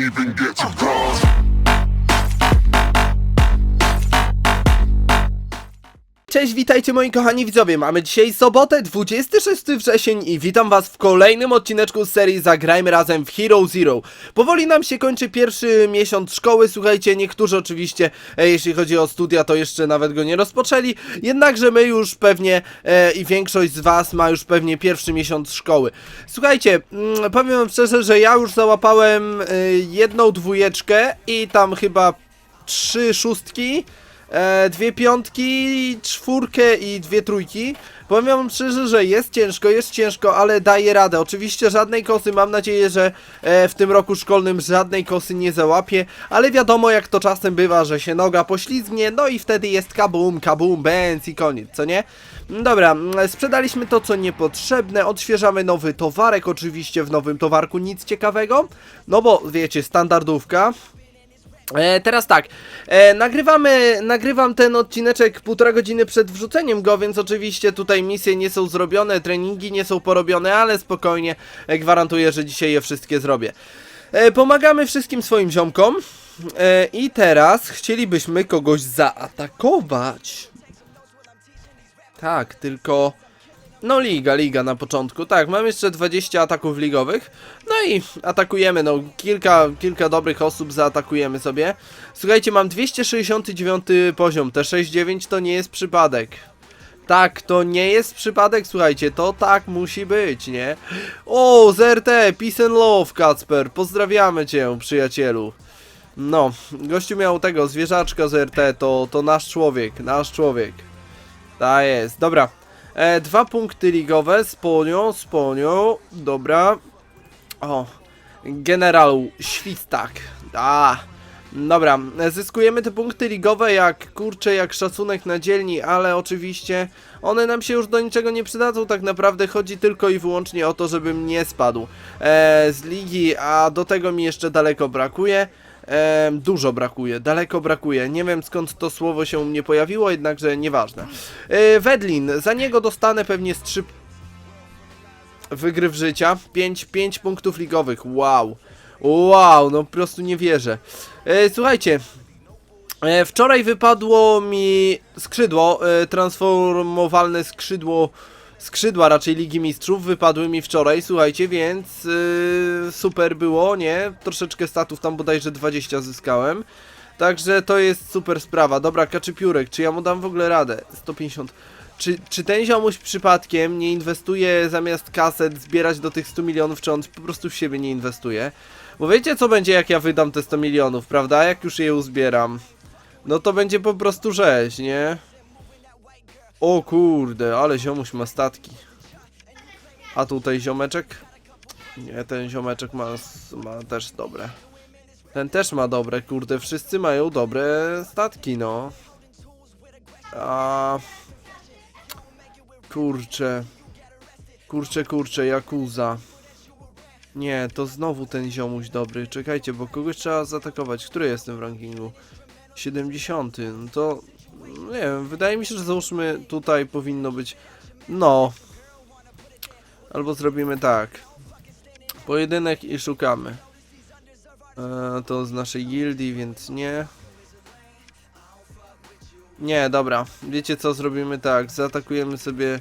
even get to Cześć, witajcie moi kochani widzowie, mamy dzisiaj sobotę, 26 wrzesień i witam was w kolejnym odcineczku z serii Zagrajmy Razem w Hero Zero. Powoli nam się kończy pierwszy miesiąc szkoły, słuchajcie, niektórzy oczywiście, e, jeśli chodzi o studia, to jeszcze nawet go nie rozpoczęli, jednakże my już pewnie e, i większość z was ma już pewnie pierwszy miesiąc szkoły. Słuchajcie, mm, powiem wam szczerze, że ja już załapałem e, jedną dwójeczkę i tam chyba trzy szóstki, e, dwie piątki, czwórkę i dwie trójki. Powiem wam szczerze, że jest ciężko, jest ciężko, ale daję radę. Oczywiście żadnej kosy, mam nadzieję, że e, w tym roku szkolnym żadnej kosy nie załapię, ale wiadomo jak to czasem bywa, że się noga poślizgnie, no i wtedy jest kabum, kabum, bęc i koniec, co nie? Dobra, mm, sprzedaliśmy to co niepotrzebne, odświeżamy nowy towarek, oczywiście w nowym towarku nic ciekawego, no bo wiecie, standardówka, E, teraz tak, e, nagrywamy, nagrywam ten odcineczek półtora godziny przed wrzuceniem go, więc oczywiście tutaj misje nie są zrobione, treningi nie są porobione, ale spokojnie, e, gwarantuję, że dzisiaj je wszystkie zrobię. E, pomagamy wszystkim swoim ziomkom e, i teraz chcielibyśmy kogoś zaatakować. Tak, tylko... No liga, liga na początku. Tak, mam jeszcze 20 ataków ligowych. No i atakujemy, no kilka, kilka dobrych osób zaatakujemy sobie. Słuchajcie, mam 269 poziom, te 6-9 to nie jest przypadek. Tak, to nie jest przypadek, słuchajcie, to tak musi być, nie? O, ZRT, peace and love, Kacper, pozdrawiamy cię, przyjacielu. No, gościu miał tego, zwierzaczka ZRT, to, to nasz człowiek, nasz człowiek. Ta jest, dobra. E, dwa punkty ligowe, sponią, sponią, dobra. O, generał Świstak, a, dobra, zyskujemy te punkty ligowe jak, kurczę, jak szacunek na dzielni, ale oczywiście one nam się już do niczego nie przydadzą, tak naprawdę chodzi tylko i wyłącznie o to, żebym nie spadł e, z ligi, a do tego mi jeszcze daleko brakuje. Em, dużo brakuje, daleko brakuje. Nie wiem skąd to słowo się u mnie pojawiło, jednakże nieważne. E, Wedlin, za niego dostanę pewnie z 3 wygryw życia. 5, 5 punktów ligowych. Wow. Wow, no po prostu nie wierzę. E, słuchajcie. E, wczoraj wypadło mi skrzydło, e, transformowalne skrzydło, skrzydła raczej Ligi Mistrzów wypadły mi wczoraj, słuchajcie, więc e, super było, nie? Troszeczkę statów, tam bodajże 20 zyskałem. Także to jest super sprawa. Dobra, kaczypiórek, czy ja mu dam w ogóle radę? 150. Czy, czy ten ziomuś przypadkiem nie inwestuje zamiast kaset zbierać do tych 100 milionów, czy on po prostu w siebie nie inwestuje? Bo wiecie co będzie jak ja wydam te 100 milionów, prawda? Jak już je uzbieram. No to będzie po prostu rzeź, nie? O kurde, ale ziomuś ma statki. A tutaj ziomeczek? Nie, ten ziomeczek ma, ma też dobre. Ten też ma dobre, kurde, wszyscy mają dobre statki, no. A... Kurczę. Kurczę, kurczę, Jakuza. Nie, to znowu ten ziomuś dobry. Czekajcie, bo kogoś trzeba zaatakować. Który jestem w rankingu? 70. No to... Nie wiem, wydaje mi się, że załóżmy tutaj powinno być... No. Albo zrobimy tak. Pojedynek i szukamy. E, to z naszej gildii, więc nie. Nie, dobra. Wiecie co, zrobimy tak. Zaatakujemy sobie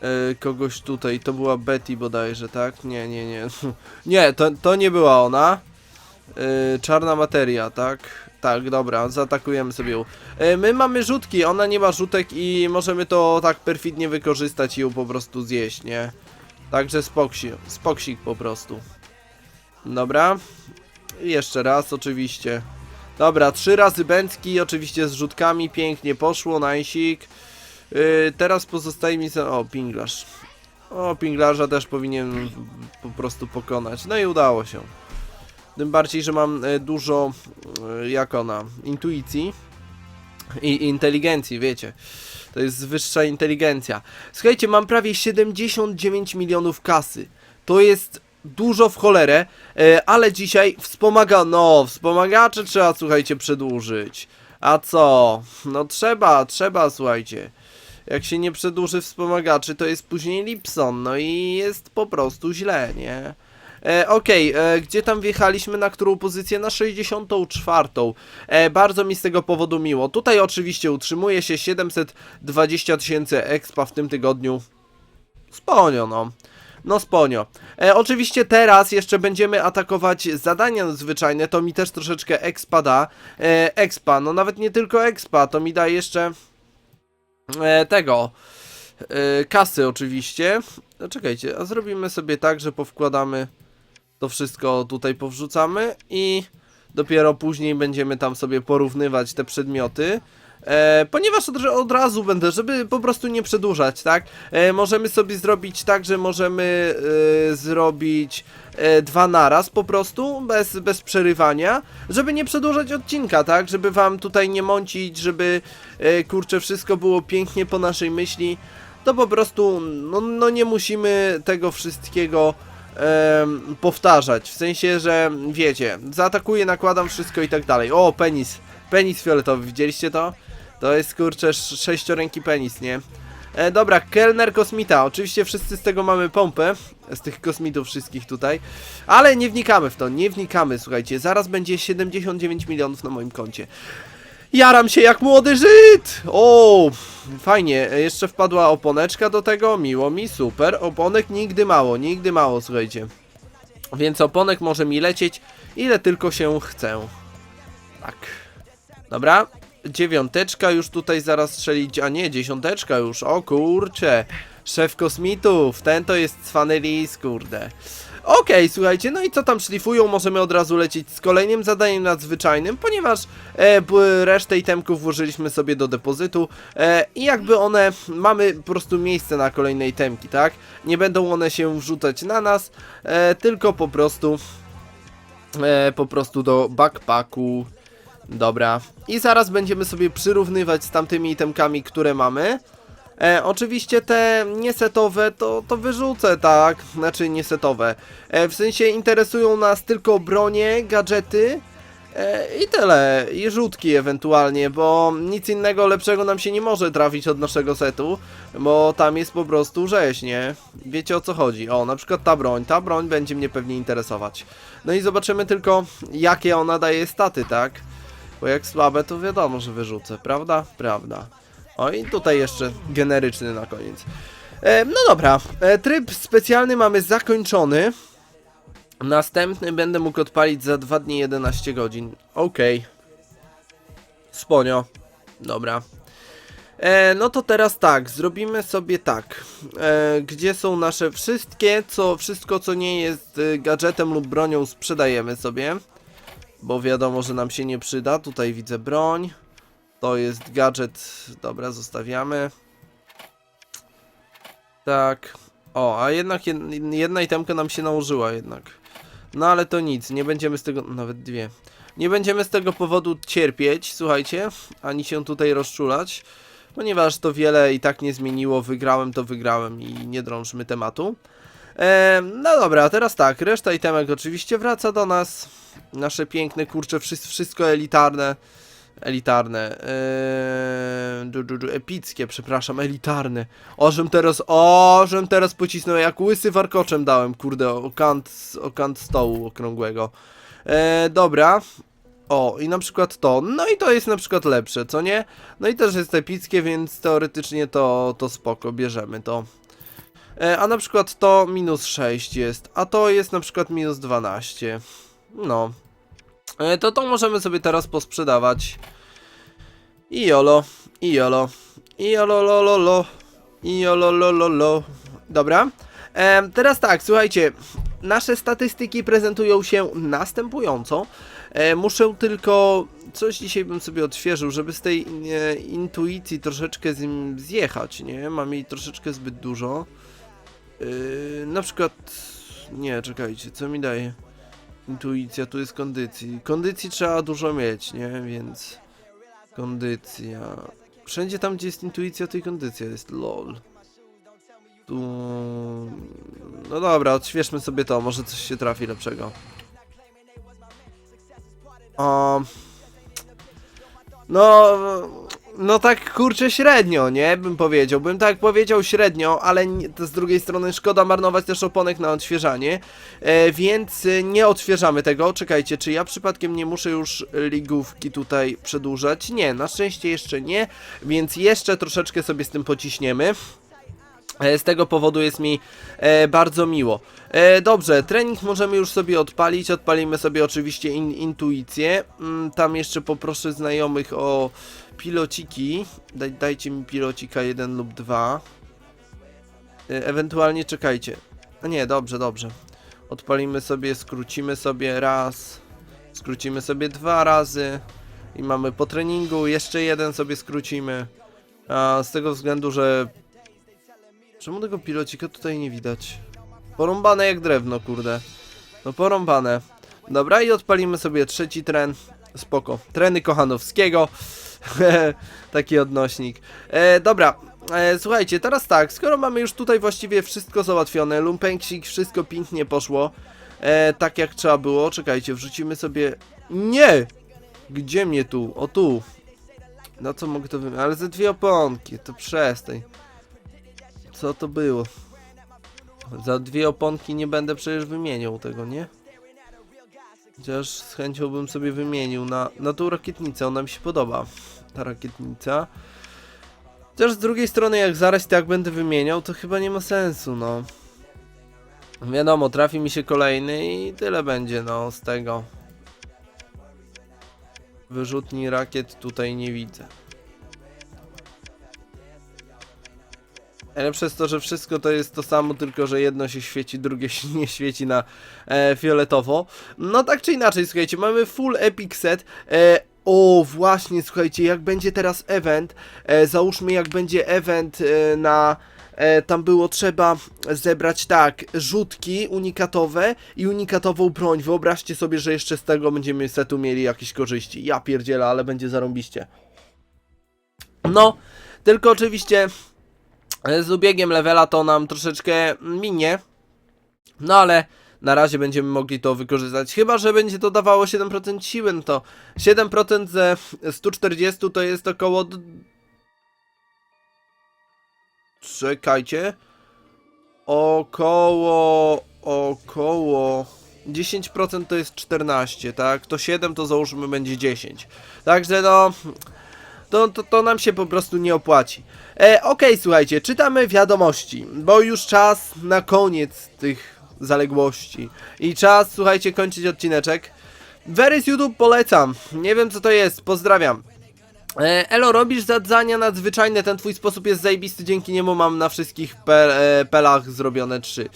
e, kogoś tutaj. To była Betty bodajże, tak? Nie, nie, nie. nie, to, to nie była ona. E, czarna materia, tak? Tak, dobra, zaatakujemy sobie ją. E, my mamy rzutki, ona nie ma rzutek i możemy to tak perfidnie wykorzystać i ją po prostu zjeść, nie? Także spoksik, spoksik po prostu. Dobra. I jeszcze raz oczywiście. Dobra, trzy razy bęcki, oczywiście z rzutkami, pięknie poszło, najsik. Yy, teraz pozostaje mi. O, pinglarz. O, pinglarza też powinien po prostu pokonać. No i udało się. Tym bardziej, że mam e, dużo, e, jak ona, intuicji i inteligencji, wiecie. To jest wyższa inteligencja. Słuchajcie, mam prawie 79 milionów kasy. To jest dużo w cholerę, e, ale dzisiaj wspomaga, no, wspomagacze trzeba, słuchajcie, przedłużyć. A co? No trzeba, trzeba, słuchajcie. Jak się nie przedłuży wspomagaczy, to jest później Lipson, no i jest po prostu źle, nie? E, Okej, e, gdzie tam wjechaliśmy, na którą pozycję? Na 64. E, bardzo mi z tego powodu miło. Tutaj oczywiście utrzymuje się 720 tysięcy expa w tym tygodniu. Sponio, no. No sponio. E, oczywiście teraz jeszcze będziemy atakować zadania nadzwyczajne, to mi też troszeczkę expa da. E, expa, no nawet nie tylko expa, to mi da jeszcze e, tego e, kasy oczywiście. No, czekajcie, a zrobimy sobie tak, że powkładamy to wszystko tutaj powrzucamy i dopiero później będziemy tam sobie porównywać te przedmioty. E, ponieważ od, od razu będę, żeby po prostu nie przedłużać, tak? E, możemy sobie zrobić tak, że możemy e, zrobić e, dwa naraz po prostu, bez, bez przerywania, żeby nie przedłużać odcinka, tak? Żeby wam tutaj nie mącić, żeby e, kurczę wszystko było pięknie po naszej myśli. To po prostu, no, no nie musimy tego wszystkiego powtarzać. W sensie, że wiecie, zaatakuję, nakładam wszystko i tak dalej. O, penis. Penis fioletowy, widzieliście to? To jest kurczę sz- sześcioręki penis, nie? E, dobra, kelner kosmita. Oczywiście wszyscy z tego mamy pompę. Z tych kosmitów wszystkich tutaj. Ale nie wnikamy w to, nie wnikamy, słuchajcie. Zaraz będzie 79 milionów na moim koncie. Jaram się jak młody Żyd! O, fajnie. Jeszcze wpadła oponeczka do tego, miło mi, super. Oponek nigdy mało, nigdy mało, słuchajcie. Więc oponek może mi lecieć ile tylko się chce. Tak. Dobra. Dziewiąteczka już tutaj zaraz strzelić, a nie, dziesiąteczka już, o kurcze. Szef kosmitów, ten to jest lis, kurde. Okej, słuchajcie, no i co tam szlifują, możemy od razu lecieć z kolejnym zadaniem nadzwyczajnym, ponieważ e, resztę itemków włożyliśmy sobie do depozytu e, i jakby one, mamy po prostu miejsce na kolejne itemki, tak? Nie będą one się wrzucać na nas, e, tylko po prostu e, po prostu do backpacku. Dobra. I zaraz będziemy sobie przyrównywać z tamtymi itemkami, które mamy. E, oczywiście te niesetowe to, to wyrzucę, tak? Znaczy niesetowe. E, w sensie interesują nas tylko bronie, gadżety e, i tyle. I rzutki ewentualnie, bo nic innego lepszego nam się nie może trafić od naszego setu, bo tam jest po prostu rzeź, nie? Wiecie o co chodzi. O, na przykład ta broń. Ta broń będzie mnie pewnie interesować. No i zobaczymy tylko, jakie ona daje staty, tak? Bo jak słabe, to wiadomo, że wyrzucę, prawda? Prawda. O i tutaj jeszcze generyczny na koniec. E, no dobra, e, tryb specjalny mamy zakończony. Następny będę mógł odpalić za 2 dni 11 godzin. Okej. Sponio. Dobra. E, no to teraz tak, zrobimy sobie tak. E, gdzie są nasze wszystkie, co, wszystko co nie jest e, gadżetem lub bronią sprzedajemy sobie. Bo wiadomo, że nam się nie przyda. Tutaj widzę broń. To jest gadżet. Dobra, zostawiamy. Tak. O, a jednak jed- jedna itemka nam się nałożyła jednak. No ale to nic, nie będziemy z tego, nawet dwie. Nie będziemy z tego powodu cierpieć, słuchajcie, ani się tutaj rozczulać, ponieważ to wiele i tak nie zmieniło, wygrałem to wygrałem i nie drążmy tematu. Em, no dobra, teraz tak, reszta itemek oczywiście wraca do nas. Nasze piękne, kurcze, wszy- wszystko elitarne. Elitarne. Eee, du, du, du, epickie, przepraszam, elitarne. O, żem teraz, o, żem teraz pocisnął, jak łysy warkoczem dałem, kurde, o kant, o kant stołu okrągłego. Eee, dobra. O, i na przykład to. No i to jest na przykład lepsze, co nie? No i też jest epickie, więc teoretycznie to, to spoko, bierzemy to. E, a na przykład to minus 6 jest, a to jest na przykład minus 12. No. E, to to możemy sobie teraz posprzedawać. I jolo, i jolo, i jolo, lo, lo, i jolo, lo. Dobra. E, teraz tak, słuchajcie. Nasze statystyki prezentują się następująco. E, muszę tylko coś dzisiaj bym sobie odświeżył, żeby z tej e, intuicji troszeczkę z nim zjechać, nie? Mam jej troszeczkę zbyt dużo. Yy, na przykład. Nie, czekajcie, co mi daje? Intuicja, tu jest kondycji. Kondycji trzeba dużo mieć, nie? Więc. Kondycja. Wszędzie tam, gdzie jest intuicja, to i kondycja jest lol. Tu. No dobra, odświeżmy sobie to, może coś się trafi lepszego. Um, no, no tak kurczę średnio, nie? Bym powiedział. Bym tak powiedział średnio, ale z drugiej strony szkoda marnować też oponek na odświeżanie. E, więc e, nie odświeżamy tego. Czekajcie, czy ja przypadkiem nie muszę już ligówki tutaj przedłużać? Nie, na szczęście jeszcze nie, więc jeszcze troszeczkę sobie z tym pociśniemy. E, Z tego powodu jest mi e, bardzo miło. E, dobrze, trening możemy już sobie odpalić. Odpalimy sobie oczywiście in, intuicję. Mm, tam jeszcze poproszę znajomych o pilociki. Daj, dajcie mi pilocika jeden lub dwa. E, ewentualnie czekajcie. A nie, dobrze, dobrze. Odpalimy sobie, skrócimy sobie raz. Skrócimy sobie dwa razy. I mamy po treningu jeszcze jeden sobie skrócimy. A, z tego względu, że Czemu tego pilocika tutaj nie widać? Porąbane jak drewno, kurde. No porąbane. Dobra, i odpalimy sobie trzeci tren. Spoko. Treny Kochanowskiego. Taki odnośnik. E, dobra. E, słuchajcie, teraz tak, skoro mamy już tutaj właściwie wszystko załatwione, lumpenksik, wszystko pięknie poszło, e, tak jak trzeba było, czekajcie, wrzucimy sobie... Nie! Gdzie mnie tu? O tu. Na co mogę to wymienić? Ale ze dwie oponki, to przestań. Co to było? Za dwie oponki nie będę przecież wymieniał tego, nie? Chociaż z chęcią bym sobie wymienił na, na tą rakietnicę, ona mi się podoba. Ta rakietnica. Chociaż z drugiej strony, jak zaraz tak będę wymieniał, to chyba nie ma sensu, no. Wiadomo, trafi mi się kolejny i tyle będzie, no, z tego. Wyrzutni rakiet tutaj nie widzę. Ale przez to, że wszystko to jest to samo, tylko że jedno się świeci, drugie się nie świeci na e, fioletowo. No tak czy inaczej, słuchajcie, mamy full epic set. E, o, właśnie, słuchajcie, jak będzie teraz event, e, załóżmy jak będzie event e, na... E, tam było trzeba zebrać tak, rzutki unikatowe i unikatową broń. Wyobraźcie sobie, że jeszcze z tego będziemy setu mieli jakieś korzyści. Ja pierdzielę, ale będzie zarąbiście. No, tylko oczywiście z ubiegiem levela to nam troszeczkę minie. No ale na razie będziemy mogli to wykorzystać. Chyba, że będzie to dawało 7% siły, no to 7% ze 140 to jest około... Czekajcie. Około... Około... 10% to jest 14, tak? To 7 to załóżmy będzie 10. Także no... To, to, to nam się po prostu nie opłaci. E, Okej, słuchajcie, czytamy wiadomości, bo już czas na koniec tych zaległości. I czas, słuchajcie, kończyć odcineczek. Verys YouTube polecam. Nie wiem co to jest, pozdrawiam. E, Elo, robisz zadania nadzwyczajne, ten twój sposób jest zajebisty, dzięki niemu mam na wszystkich e, pelach zrobione trzy.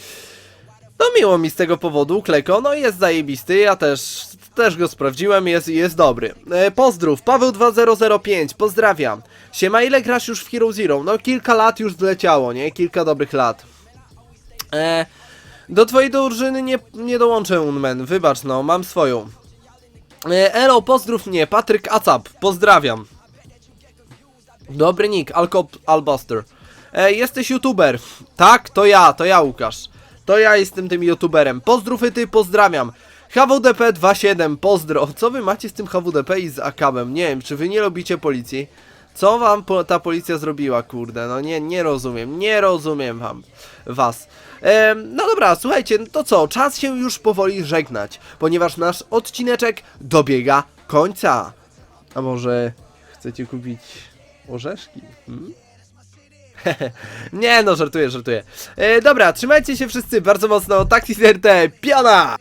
No miło mi z tego powodu, Kleko, no jest zajebisty, ja też, też go sprawdziłem, jest, jest dobry. E, pozdrów, Paweł2005, pozdrawiam. Siema, ile grasz już w Hero Zero? No kilka lat już zleciało, nie? Kilka dobrych lat. E, do twojej drużyny nie, nie dołączę, Unmen, wybacz no, mam swoją. E, Elo, pozdrów mnie, Patryk Acap, pozdrawiam. Dobry nick, Alcop Albuster. E, jesteś youtuber. Tak, to ja, to ja Łukasz. To ja jestem tym youtuberem. Pozdrów ty, pozdrawiam. HWDP27, pozdro. Co wy macie z tym HWDP i z akabem? Nie wiem, czy wy nie lubicie policji? Co wam po, ta policja zrobiła, kurde? No nie, nie rozumiem, nie rozumiem wam, was. Em, no dobra, słuchajcie, no to co? Czas się już powoli żegnać, ponieważ nasz odcineczek dobiega końca. A może chcecie kupić orzeszki? Hmm? nie no, żartuję, żartuję. E, dobra, trzymajcie się wszyscy bardzo mocno, taksi piana!